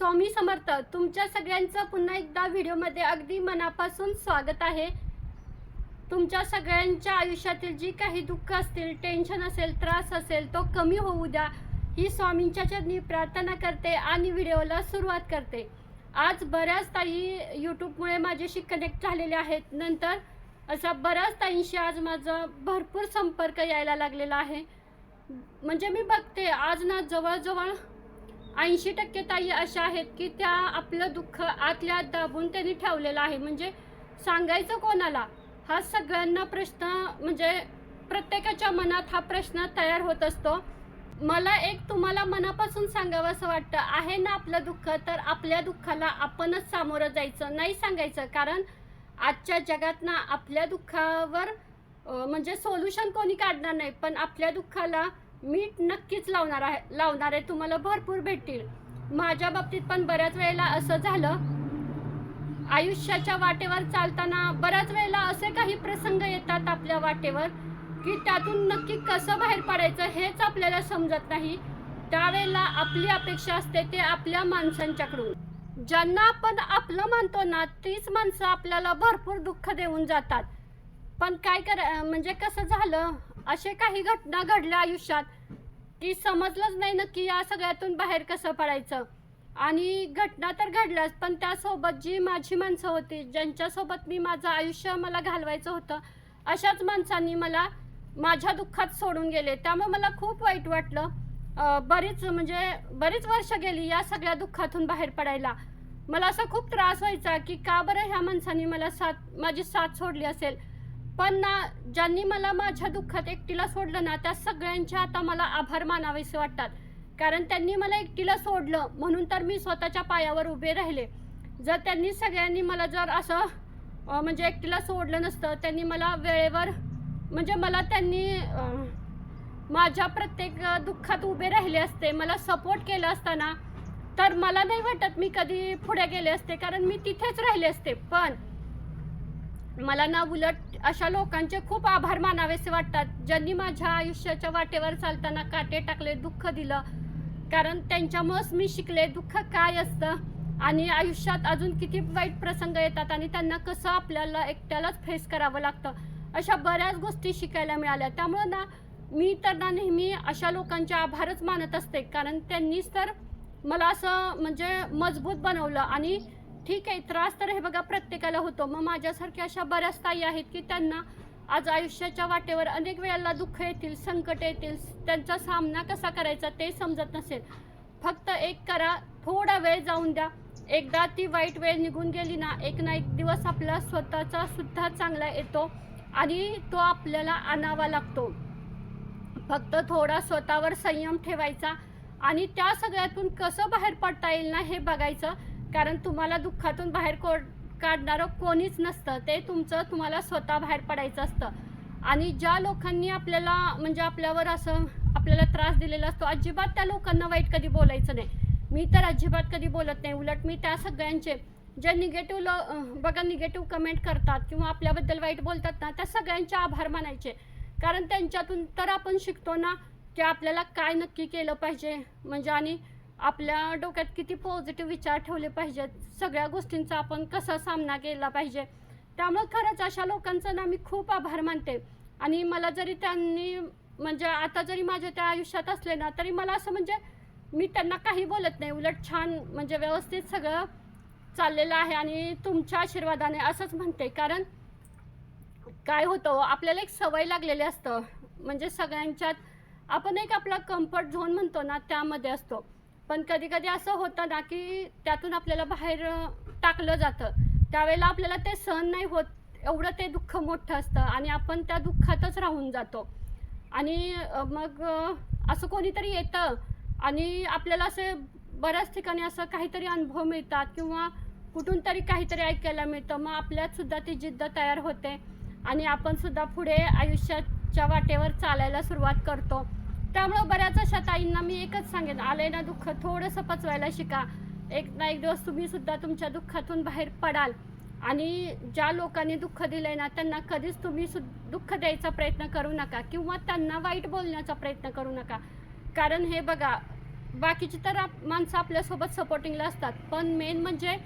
स्वामी समर्थ तुमच्या सगळ्यांचं पुन्हा एकदा व्हिडिओमध्ये अगदी मनापासून स्वागत आहे. तुमच्या सगळ्यांच्या आयुष्यातील जी काही दुःख असतील टेन्शन असेल त्रास असेल तो कमी होऊ द्या. ही स्वामींच्या चरणी प्रार्थना करते आणि व्हिडिओला सुरुवात करते. आज बऱ्याच ताई यूट्यूबमुळे माझ्याशी कनेक्ट झालेले आहेत. नंतर असा बऱ्याच ताईंशी आज माझा भरपूर संपर्क यायला लागलेला आहे. म्हणजे मी बघते आज ना जवळजवळ ऐंशी टक्के ताई अशा आहेत की त्या आपलं दुःख आतल्या आत दाबून त्यांनी ठेवलेलं आहे. म्हणजे सांगायचं कोणाला? हा सगळ्यांना प्रश्न म्हणजे प्रत्येकाच्या मनात हा प्रश्न तयार होत असतो. मला एक तुम्हाला मनापासून सांगावं असं वाटतं आहे ना आपलं दुःख? तर आपल्या दुःखाला आपणच सामोरं जायचं नाही सांगायचं. कारण आजच्या जगात ना आपल्या दुःखावर म्हणजे सोल्युशन कोणी काढणार नाही. पण आपल्या दुःखाला मीठ नक्कीच लावणार आहे लावणार आहे. तुम्हाला भरपूर भेटतील. माझ्या बाबतीत पण बऱ्याच वेळेला असं झालं. आयुष्याच्या वाटेवर चालताना बऱ्याच वेळेला असे काही प्रसंग येतात आपल्या वाटेवर की त्यातून नक्की कसं बाहेर पडायचं हेच आपल्याला समजत नाही. त्यावेळेला आपली अपेक्षा असते ते आपल्या माणसांच्याकडून. ज्यांना आपण आपलं मानतो ना तीच माणसं आपल्याला भरपूर दुःख देऊन जातात. पण काय कर म्हणजे कसं झालं? असे काही घटना घडल्या आयुष्यात की समजलंच नाही नक्की या सगळ्यातून बाहेर कसं पडायचं. आणि घटना तर घडल्याच पण त्यासोबत जी माझी माणसं होती ज्यांच्यासोबत मी माझं आयुष्य मला घालवायचं होतं अशाच माणसांनी मला माझ्या दुःखात सोडून गेले. त्यामुळे मला खूप वाईट वाटलं. बरीच म्हणजे बरीच वर्ष गेली या सगळ्या दुःखातून बाहेर पडायला. मला असा खूप त्रास व्हायचा की का बरं ह्या माणसांनी मला साथ माझी साथ सोडली असेल? पण ना ज्यांनी मला माझ्या दुःखात एकटीला सोडलं ना त्या सगळ्यांचे आता मला आभार मानावेसे वाटतात. कारण त्यांनी मला एकटीला सोडलं म्हणून तर मी स्वतःच्या पायावर उभे राहिले. जर त्यांनी सगळ्यांनी मला जर असं म्हणजे एकटीला सोडलं नसतं त्यांनी मला वेळेवर म्हणजे मला त्यांनी माझ्या प्रत्येक दुःखात उभे राहिले असते मला सपोर्ट केलं असताना तर मला नाही वाटत मी कधी पुढे गेले असते कारण मी तिथेच राहिले असते. पण मला ना उलट अशा लोकांचे खूप आभार मानावेसे वाटतात. ज्यांनी माझ्या आयुष्याच्या वाटेवर चालताना काटे टाकले दुःख दिलं. कारण त्यांच्यामुळंच मी शिकले दुःख काय असतं? आणि आयुष्यात अजून किती वाईट प्रसंग येतात आणि त्यांना कसं आपल्याला एकट्यालाच फेस करावं लागतं? अशा बऱ्याच गोष्टी शिकायला मिळाल्या. त्यामुळं ना मी तर ना नेहमी अशा लोकांचे आभारच मानत असते. कारण त्यांनीच तर मला असं म्हणजे मजबूत बनवलं आणि ठीक आहे त्रास तर हे बघा प्रत्येकाला होतो. मग माझ्यासारख्या अशा बऱ्याच ताई आहेत की त्यांना आज आयुष्याच्या वाटेवर अनेक वेळेला दुःख येतील संकट येतील त्यांचा सामना कसा करायचा ते समजत नसेल. फक्त एक करा थोडा वेळ जाऊन द्या. एकदा ती वाईट वेळ निघून गेली ना एक ना एक दिवस आपला स्वतःचा सुद्धा चांगला येतो आणि तो आपल्याला आणावा लागतो. फक्त थोडा स्वतःवर संयम ठेवायचा आणि त्या सगळ्यातून कसं बाहेर पडता येईल ना हे बघायचं. कारण तुम्हाला दुःखातून बाहेर को काढणारं कोणीच नसतं. ते तुमचं तुम्हाला स्वतः बाहेर पडायचं असतं. आणि ज्या लोकांनी आपल्याला म्हणजे आपल्यावर असं आपल्याला त्रास दिलेला असतो अजिबात त्या लोकांना वाईट कधी बोलायचं नाही. मी तर अजिबात कधी बोलत नाही. उलट मी त्या सगळ्यांचे जे निगेटिव्ह लो बघा निगेटिव्ह कमेंट करतात किंवा आपल्याबद्दल वाईट बोलतात ना त्या सगळ्यांचे आभार मानायचे. कारण त्यांच्यातून तर आपण शिकतो ना की आपल्याला काय नक्की केलं पाहिजे. म्हणजे आणि आपल्या डोक्यात किती पॉझिटिव्ह विचार ठेवले पाहिजेत? सगळ्या गोष्टींचा आपण कसा सामना केला पाहिजे? त्यामुळं खरंच अशा लोकांचा ना मी खूप आभार मानते. आणि मला जरी त्यांनी म्हणजे आता जरी माझ्या त्या आयुष्यात असले ना तरी मला असं म्हणजे मी त्यांना काही बोलत नाही. उलट छान म्हणजे व्यवस्थित सगळं चाललेलं आहे आणि तुमच्या आशीर्वादाने असंच म्हणते. कारण काय होतं आपल्याला एक सवय लागलेली असतं. म्हणजे सगळ्यांच्यात आपण एक आपला कम्फर्ट झोन म्हणतो ना त्यामध्ये असतो. पण कधी कधी असं होतं ना की त्यातून आपल्याला बाहेर टाकलं जातं. त्यावेळेला आपल्याला ते सहन नाही होत एवढं ते दुःख मोठं असतं आणि आपण त्या दुःखातच राहून जातो. आणि मग असं कोणीतरी येतं आणि आपल्याला असे बऱ्याच ठिकाणी असं काहीतरी अनुभव मिळतात किंवा कुठून तरी काहीतरी ऐकायला मिळतं. मग आपल्यात सुद्धा ती जिद्द तयार होते आणि आपण सुद्धा पुढे आयुष्याच्या वाटेवर चालायला सुरुवात करतो. त्यामुळं बऱ्याच अशा ताईंना मी एकच सांगेन आलंय ना दुःख थोडंसं पचवायला शिका. एक ना एक दिवस तुम्ही सुद्धा तुमच्या दुःखातून बाहेर पडाल. आणि ज्या लोकांनी दुःख दिलंय ना त्यांना कधीच तुम्ही सु दुःख द्यायचा प्रयत्न करू नका किंवा त्यांना वाईट बोलण्याचा प्रयत्न करू नका. कारण हे बघा बाकीची तर आप- माणसं आपल्यासोबत सपोर्टिंगला असतात. पण मेन म्हणजे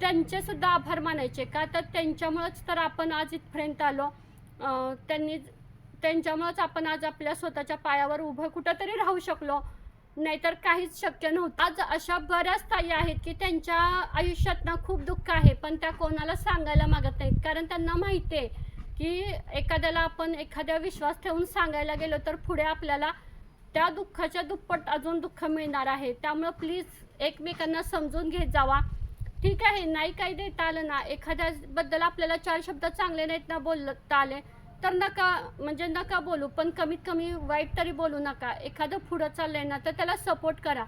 त्यांचेसुद्धा आभार मानायचे का? तर त्यांच्यामुळंच तर आपण आज इथपर्यंत आलो. त्यांनी त्यांच्यामुळंच आपण आज आपल्या स्वतःच्या पायावर उभं कुठंतरी राहू शकलो. नाहीतर काहीच शक्य नव्हतं. आज अशा बऱ्याच ताई आहेत की त्यांच्या आयुष्यात ना खूप दुःख आहे पण त्या कोणाला सांगायला मागत नाहीत. कारण त्यांना माहिती आहे की एखाद्याला आपण एखाद्या विश्वास ठेवून सांगायला गेलो तर पुढे आपल्याला त्या दुःखाच्या दुप्पट अजून दुःख मिळणार आहे. त्यामुळं प्लीज एकमेकांना समजून घेत जावा. ठीक आहे नाही काही देता आलं ना. एखाद्याबद्दल आपल्याला चार शब्द चांगले नाहीत ना बोलता आले. तर नका म्हणजे नका बोलू पण कमीत कमी वाईट तरी बोलू नका. एखादं पुढं चाललंय ना तर त्याला सपोर्ट करा.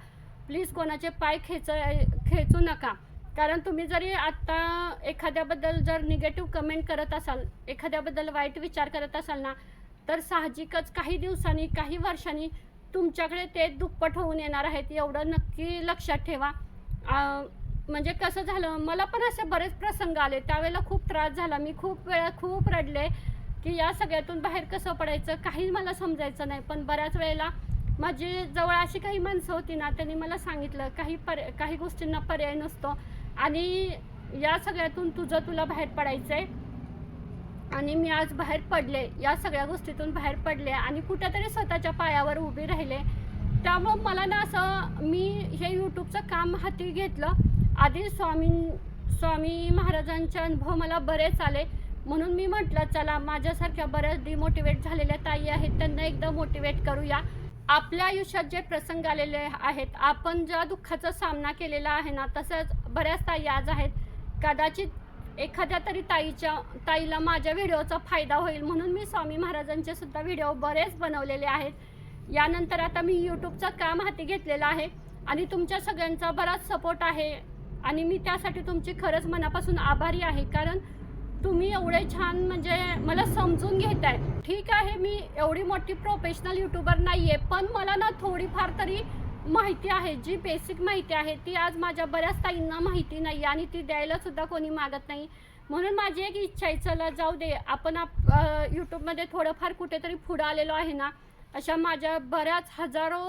प्लीज कोणाचे पाय खेच खेचू नका. कारण तुम्ही जरी आत्ता एखाद्याबद्दल जर निगेटिव्ह कमेंट करत असाल एखाद्याबद्दल वाईट विचार करत असाल ना तर साहजिकच काही दिवसांनी काही वर्षांनी तुमच्याकडे ते दुप्पट होऊन येणार आहेत एवढं नक्की लक्षात ठेवा. म्हणजे कसं झालं मला पण असे बरेच प्रसंग आले. त्यावेळेला खूप त्रास झाला. मी खूप वेळा खूप रडले. की या सगळ्यातून बाहेर कसं पडायचं काही मला समजायचं नाही. पण बऱ्याच वेळेला माझी जवळ अशी काही माणसं होती ना त्यांनी मला सांगितलं काही पर काही गोष्टींना पर्याय नसतो. आणि या सगळ्यातून तुझं तुला बाहेर पडायचं आहे आणि मी आज बाहेर पडले या सगळ्या गोष्टीतून बाहेर पडले आणि कुठेतरी स्वतःच्या पायावर उभी राहिले. त्यामुळं मला ना असं मी हे यूट्यूबचं काम हाती घेतलं. आधी स्वामी स्वामी महाराजांचे अनुभव मला बरेच आले. म्हणून मी म्हटलं चला माझ्यासारख्या बऱ्याच डिमोटिवेट झालेल्या ताई आहेत त्यांना एकदा मोटिवेट करूया. आपल्या आयुष्यात जे प्रसंग आलेले आहेत आपण ज्या दुःखाचा सामना केलेला आहे ना तसंच बऱ्याच ताई आज आहेत. कदाचित एखाद्या तरी ताईच्या ताईला माझ्या व्हिडिओचा फायदा होईल. म्हणून मी स्वामी महाराजांचे सुद्धा व्हिडिओ बरेच बनवलेले आहेत. यानंतर आता मी यूट्यूबचं काम हाती घेतलेलं आहे आणि तुमच्या सगळ्यांचा बराच सपोर्ट आहे आणि मी त्यासाठी तुमची खरंच मनापासून आभारी आहे. कारण तुम्ही एवढे छान म्हणजे मला समजून घेताय. ठीक आहे मी एवढी मोठी प्रोफेशनल युट्यूबर नाही आहे पण मला ना थोडीफार तरी माहिती आहे जी बेसिक माहिती आहे ती आज माझ्या बऱ्याच ताईंना माहिती नाही आणि ती द्यायलासुद्धा कोणी मागत नाही. म्हणून माझी एक इच्छा आहे चला जाऊ दे आपण आप यूट्यूबमध्ये थोडंफार कुठेतरी पुढं आलेलो आहे ना अशा माझ्या बऱ्याच हजारो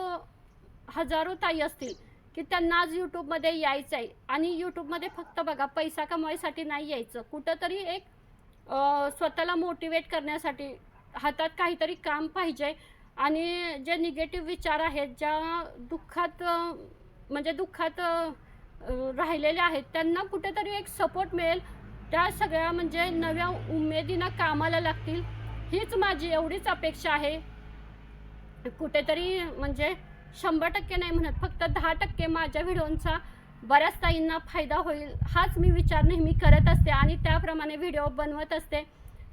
हजारो ताई असतील. की त्यांना आज यूट्यूबमध्ये यायचं आहे आणि यूट्यूबमध्ये फक्त बघा पैसा कमवायसाठी नाही यायचं. कुठंतरी एक स्वतःला मोटिवेट करण्यासाठी हातात काहीतरी काम पाहिजे. आणि जे निगेटिव्ह विचार आहेत ज्या दुःखात म्हणजे दुःखात राहिलेले आहेत त्यांना कुठेतरी एक सपोर्ट मिळेल. त्या सगळ्या म्हणजे नव्या उमेदीनं कामाला लागतील. हीच माझी एवढीच अपेक्षा आहे. कुठेतरी म्हणजे शंभर टक्के नाही म्हणत फक्त दहा टक्के माझ्या व्हिडिओंचा बऱ्याच ताईंना फायदा होईल हाच मी विचार नेहमी करत असते आणि त्याप्रमाणे व्हिडिओ बनवत असते.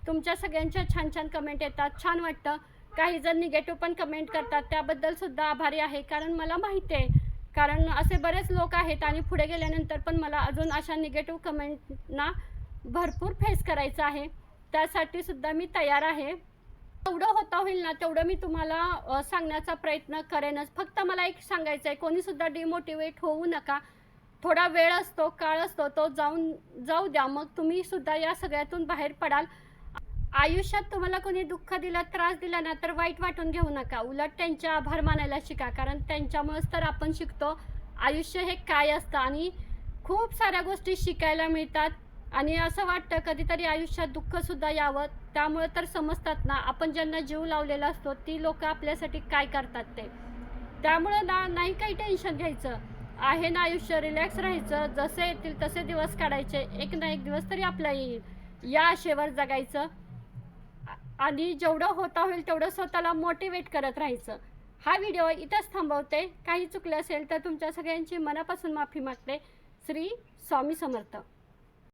तुमच्या सगळ्यांच्या छान छान कमेंट येतात छान वाटतं. काही जण निगेटिव्ह पण कमेंट करतात त्याबद्दलसुद्धा आभारी आहे. कारण मला माहिती आहे कारण असे बरेच लोक आहेत आणि पुढे गेल्यानंतर पण मला अजून अशा निगेटिव्ह कमेंटना भरपूर फेस करायचं आहे. त्यासाठी सुद्धा मी तयार आहे. तेवढं होता होईल ना तेवढं मी तुम्हाला सांगण्याचा प्रयत्न करेनच. फक्त मला एक सांगायचं आहे कोणी सुद्धा डिमोटिवेट होऊ नका. थोडा वेळ असतो काळ असतो तो जाऊन जाऊ द्या. मग तुम्ही सुद्धा या सगळ्यातून बाहेर पडाल. आयुष्यात तुम्हाला कोणी दुःख दिला त्रास दिला ना तर वाईट वाटून घेऊ नका. उलट त्यांचे आभार मानायला शिका. कारण त्यांच्यामुळेच तर आपण शिकतो. आयुष्य हे काय असतं? आणि खूप साऱ्या गोष्टी शिकायला मिळतात. आणि असं वाटतं कधीतरी आयुष्यात दुःखसुद्धा यावं. त्यामुळे तर समजतात ना आपण ज्यांना जीव लावलेला असतो ती लोक आपल्यासाठी काय करतात ते. त्यामुळं ना नाही काही टेन्शन घ्यायचं. आहे ना आयुष्य रिलॅक्स राहायचं. जसे येतील तसे दिवस काढायचे. एक ना एक दिवस तरी आपला येईल. या आशेवर जगायचं. आणि जेवढं होता होईल तेवढं स्वतःला मोटिवेट करत राहायचं. हा व्हिडिओ इथंच थांबवते. काही चुकलं असेल तर तुमच्या सगळ्यांची मनापासून माफी मागते. श्री स्वामी समर्थ.